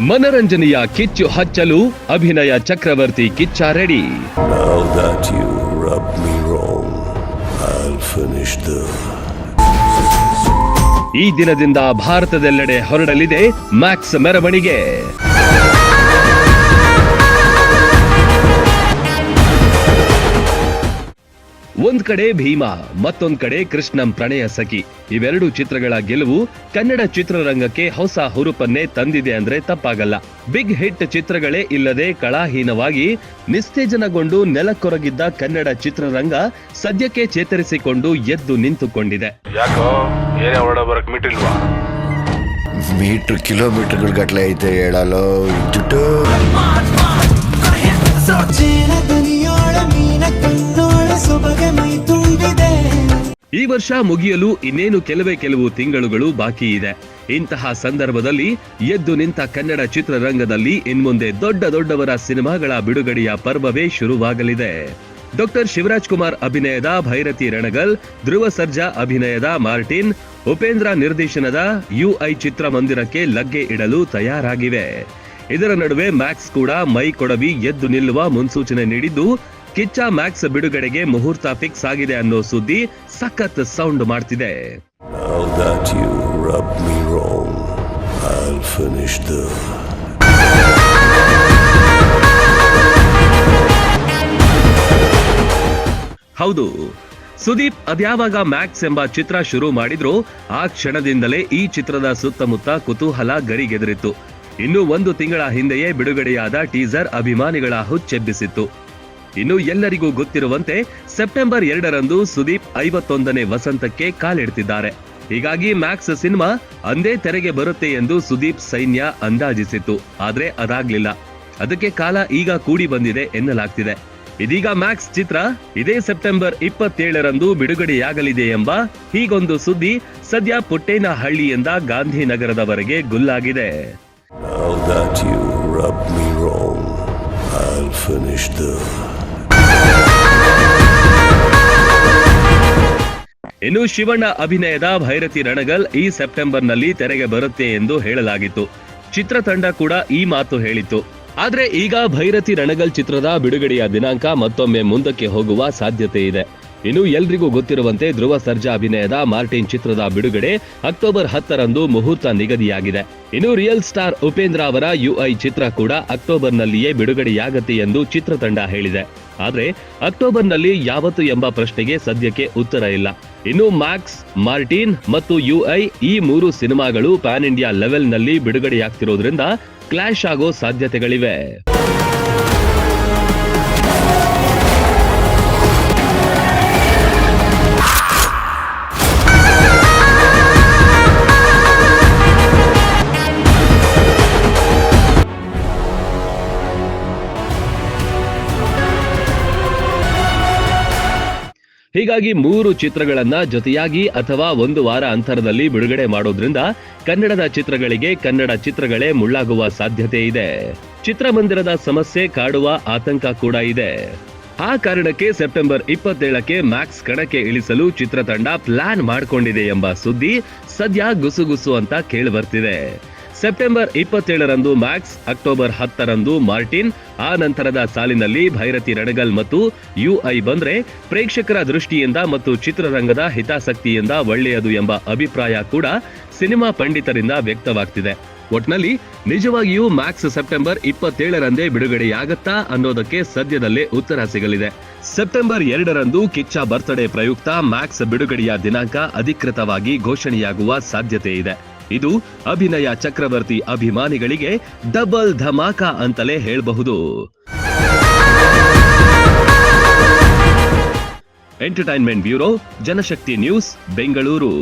ಮನರಂಜನೆಯ ಕಿಚ್ಚು ಹಚ್ಚಲು ಅಭಿನಯ ಚಕ್ರವರ್ತಿ ಕಿಚ್ಚ ರೆಡಿ. ಈ ದಿನದಿಂದ ಭಾರತದೆಲ್ಲೆಡೆ ಹೊರಡಲಿದೆ ಮ್ಯಾಕ್ಸ್ ಮೆರವಣಿಗೆ. ಒಂದ್ ಕಡೆ ಭೀಮಾ ಮತ್ತೊಂದ್ ಕಡೆ ಕೃಷ್ಣಂ ಪ್ರಣಯ ಸಖಿ ಇವೆರಡು ಚಿತ್ರಗಳ ಗೆಲುವು ಕನ್ನಡ ಚಿತ್ರರಂಗಕ್ಕೆ ಹೊಸ ಹುರುಪನ್ನೇ ತಂದಿದೆ ಅಂದ್ರೆ ತಪ್ಪಾಗಲ್ಲ ಬಿಗ್ ಹಿಟ್ ಚಿತ್ರಗಳೇ ಇಲ್ಲದೆ ಕಳಾಹೀನವಾಗಿ ನಿಸ್ತೇಜನಗೊಂಡು ನೆಲಕ್ಕೊರಗಿದ್ದ ಕನ್ನಡ ಚಿತ್ರರಂಗ ಸದ್ಯಕ್ಕೆ ಚೇತರಿಸಿಕೊಂಡು ಎದ್ದು ನಿಂತುಕೊಂಡಿದೆ ಯಾಕೋ ಏನೇ ಹೊರಡ ಬರಕ್ ಮಿಟ್ಟಿಲ್ವಾ ಮೀಟ್ರ್ ಕಿಲೋಮೀಟರ್ಗಳ ಐತೆ ಹೇಳಲು ಈ ವರ್ಷ ಮುಗಿಯಲು ಇನ್ನೇನು ಕೆಲವೇ ಕೆಲವು ತಿಂಗಳುಗಳು ಬಾಕಿ ಇದೆ. ಇಂತಹ ಸಂದರ್ಭದಲ್ಲಿ ಎದ್ದು ನಿಂತ ಕನ್ನಡ ಚಿತ್ರರಂಗದಲ್ಲಿ ಇನ್ಮುಂದೆ ದೊಡ್ಡ ದೊಡ್ಡವರ ಸಿನಿಮಾಗಳ ಬಿಡುಗಡೆಯ ಪರ್ವವೇ ಶುರುವಾಗಲಿದೆ. ಡಾಕ್ಟರ್ ಶಿವರಾಜ್ ಕುಮಾರ್ ಅಭಿನಯದ ಭೈರತಿ ರಣಗಲ್, ಧ್ರುವ ಸರ್ಜಾ ಅಭಿನಯದ ಮಾರ್ಟಿನ್, ಉಪೇಂದ್ರ ನಿರ್ದೇಶನದ ಯುಐ ಚಿತ್ರಮಂದಿರಕ್ಕೆ ಲಗ್ಗೆ ಇಡಲು ತಯಾರಾಗಿವೆ. ಇದರ ನಡುವೆ ಮ್ಯಾಕ್ಸ್ ಕೂಡ ಮೈ ಕೊಡವಿ ಎದ್ದು ನಿಲ್ಲುವ ಮುನ್ಸೂಚನೆ ನೀಡಿದ್ದು ಕಿಚ್ಚ ಮ್ಯಾಕ್ಸ್ ಬಿಡುಗಡೆಗೆ ಮುಹೂರ್ತ ಫಿಕ್ಸ್ ಆಗಿದೆ ಅನ್ನೋ ಸುದ್ದಿ ಸಖತ್ ಸೌಂಡ್ ಮಾಡ್ತಿದೆ. ಹೌದು. ಸುದೀಪ್ ಅದ್ಯಾವಾಗ ಮ್ಯಾಕ್ಸ್ ಎಂಬ ಚಿತ್ರ ಶುರು ಮಾಡಿದ್ರು ಆ ಕ್ಷಣದಿಂದಲೇ ಈ ಚಿತ್ರದ ಸುತ್ತಮುತ್ತ ಕುತೂಹಲ ಗರಿಗೆದರಿತ್ತು. ಇನ್ನು ಒಂದು ತಿಂಗಳ ಹಿಂದೆಯೇ ಬಿಡುಗಡೆಯಾದ ಟೀಸರ್ ಅಭಿಮಾನಿಗಳ ಹುಚ್ಚೆಬ್ಬಿಸಿತ್ತು. ಇನ್ನು ಎಲ್ಲರಿಗೂ ಗೊತ್ತಿರುವಂತೆ ಸೆಪ್ಟೆಂಬರ್ ಎರಡರಂದು ಸುದೀಪ್ ಐವತ್ತೊಂದನೇ ವಸಂತಕ್ಕೆ ಕಾಲಿಡ್ತಿದ್ದಾರೆ. ಹೀಗಾಗಿ ಮ್ಯಾಕ್ಸ್ ಸಿನಿಮಾ ಅಂದೇ ತೆರೆಗೆ ಬರುತ್ತೆ ಎಂದು ಸುದೀಪ್ ಸೈನ್ಯ ಅಂದಾಜಿಸಿತ್ತು. ಆದ್ರೆ ಅದಾಗ್ಲಿಲ್ಲ. ಅದಕ್ಕೆ ಕಾಲ ಈಗ ಕೂಡಿ ಬಂದಿದೆ ಎನ್ನಲಾಗ್ತಿದೆ. ಇದೀಗ ಮ್ಯಾಕ್ಸ್ ಚಿತ್ರ ಇದೇ ಸೆಪ್ಟೆಂಬರ್ ಇಪ್ಪತ್ತೇಳರಂದು ಬಿಡುಗಡೆಯಾಗಲಿದೆ ಎಂಬ ಹೀಗೊಂದು ಸುದ್ದಿ ಸದ್ಯ ಪುಟ್ಟೇನಹಳ್ಳಿಯಿಂದ ಗಾಂಧಿನಗರದವರೆಗೆ ಗುಲ್ಲಾಗಿದೆ. I'll finish the ಇನ್ನು ಶಿವಣ್ಣ ಅಭಿನಯದ ಭೈರತಿ ರಣಗಲ್ ಈ ಸೆಪ್ಟೆಂಬರ್ನಲ್ಲಿ ತೆರೆಗೆ ಬರುತ್ತೆ ಎಂದು ಹೇಳಲಾಗಿತ್ತು. ಚಿತ್ರತಂಡ ಕೂಡ ಈ ಮಾತು ಹೇಳಿತ್ತು. ಆದ್ರೆ ಈಗ ಭೈರತಿ ರಣಗಲ್ ಚಿತ್ರದ ಬಿಡುಗಡೆಯ ದಿನಾಂಕ ಮತ್ತೊಮ್ಮೆ ಮುಂದಕ್ಕೆ ಹೋಗುವ ಸಾಧ್ಯತೆ ಇದೆ. ಇನ್ನು ಎಲ್ರಿಗೂ ಗೊತ್ತಿರುವಂತೆ ಧ್ರುವ ಸರ್ಜಾ ಅಭಿನಯದ ಮಾರ್ಟಿನ್ ಚಿತ್ರದ ಬಿಡುಗಡೆ ಅಕ್ಟೋಬರ್ ಹತ್ತರಂದು ಮುಹೂರ್ತ ನಿಗದಿಯಾಗಿದೆ. ಇನ್ನು ರಿಯಲ್ ಸ್ಟಾರ್ ಉಪೇಂದ್ರ ಅವರ ಯುಐ ಚಿತ್ರ ಕೂಡ ಅಕ್ಟೋಬರ್ನಲ್ಲಿಯೇ ಬಿಡುಗಡೆಯಾಗತ್ತೆ ಎಂದು ಚಿತ್ರತಂಡ ಹೇಳಿದೆ. ಆದ್ರೆ ಅಕ್ಟೋಬರ್ನಲ್ಲಿ ಯಾವತ್ತು ಎಂಬ ಪ್ರಶ್ನೆಗೆ ಸದ್ಯಕ್ಕೆ ಉತ್ತರ ಇಲ್ಲ. ಇನ್ನು ಮ್ಯಾಕ್ಸ್ ಮಾರ್ಟಿನ್ ಮತ್ತು ಯುಐ ಈ ಮೂರು ಸಿನಿಮಾಗಳು ಪ್ಯಾನ್ ಇಂಡಿಯಾ ಲೆವೆಲ್ನಲ್ಲಿ ಬಿಡುಗಡೆಯಾಗ್ತಿರೋದ್ರಿಂದ ಕ್ಲಾಶ್ ಆಗೋ ಸಾಧ್ಯತೆಗಳಿವೆ. ಹೀಗಾಗಿ ಮೂರು ಚಿತ್ರಗಳನ್ನ ಜೊತೆಯಾಗಿ ಅಥವಾ ಒಂದು ವಾರ ಅಂತರದಲ್ಲಿ ಬಿಡುಗಡೆ ಮಾಡೋದ್ರಿಂದ ಕನ್ನಡದ ಚಿತ್ರಗಳಿಗೆ ಕನ್ನಡ ಚಿತ್ರಗಳೇ ಮುಳ್ಳಾಗುವ ಸಾಧ್ಯತೆ ಇದೆ. ಚಿತ್ರಮಂದಿರದ ಸಮಸ್ಯೆ ಕಾಡುವ ಆತಂಕ ಕೂಡ ಇದೆ. ಆ ಕಾರಣಕ್ಕೆ ಸೆಪ್ಟೆಂಬರ್ ಇಪ್ಪತ್ತೇಳಕ್ಕೆ ಮ್ಯಾಕ್ಸ್ ಕಣಕ್ಕೆ ಇಳಿಸಲು ಚಿತ್ರತಂಡ ಪ್ಲಾನ್ ಮಾಡಿಕೊಂಡಿದೆ ಎಂಬ ಸುದ್ದಿ ಸದ್ಯ ಗುಸುಗುಸು ಅಂತ ಕೇಳಿಬರ್ತಿದೆ ಸೆಪ್ಟೆಂಬರ್ ಇಪ್ಪತ್ತೇಳರಂದು ಮ್ಯಾಕ್ಸ್, ಅಕ್ಟೋಬರ್ ಹತ್ತರಂದು ಮಾರ್ಟಿನ್, ಆ ನಂತರದ ಸಾಲಿನಲ್ಲಿ ಭೈರತಿ ರಣಗಲ್ ಮತ್ತು ಯುಐ ಬಂದ್ರೆ ಪ್ರೇಕ್ಷಕರ ದೃಷ್ಟಿಯಿಂದ ಮತ್ತು ಚಿತ್ರರಂಗದ ಹಿತಾಸಕ್ತಿಯಿಂದ ಒಳ್ಳೆಯದು ಎಂಬ ಅಭಿಪ್ರಾಯ ಕೂಡ ಸಿನಿಮಾ ಪಂಡಿತರಿಂದ ವ್ಯಕ್ತವಾಗ್ತಿದೆ. ಒಟ್ನಲ್ಲಿ, ನಿಜವಾಗಿಯೂ ಮ್ಯಾಕ್ಸ್ ಸೆಪ್ಟೆಂಬರ್ ಇಪ್ಪತ್ತೇಳರಂದೇ ಬಿಡುಗಡೆಯಾಗತ್ತಾ ಅನ್ನೋದಕ್ಕೆ ಸದ್ಯದಲ್ಲೇ ಉತ್ತರ ಸಿಗಲಿದೆ. ಸೆಪ್ಟೆಂಬರ್ ಎರಡರಂದು ಕಿಚ್ಚ ಬರ್ತ್ಡೇ ಪ್ರಯುಕ್ತ ಮ್ಯಾಕ್ಸ್ ಬಿಡುಗಡೆಯ ದಿನಾಂಕ ಅಧಿಕೃತವಾಗಿ ಘೋಷಣೆಯಾಗುವ ಸಾಧ್ಯತೆ ಇದೆ. ಇದು ಅಭಿನಯ ಚಕ್ರವರ್ತಿ ಅಭಿಮಾನಿಗಳಿಗೆ ಡಬಲ್ ಧಮಾಕ ಅಂತಲೇ ಹೇಳಬಹುದು. Entertainment bureau Janashakti news Bengaluru.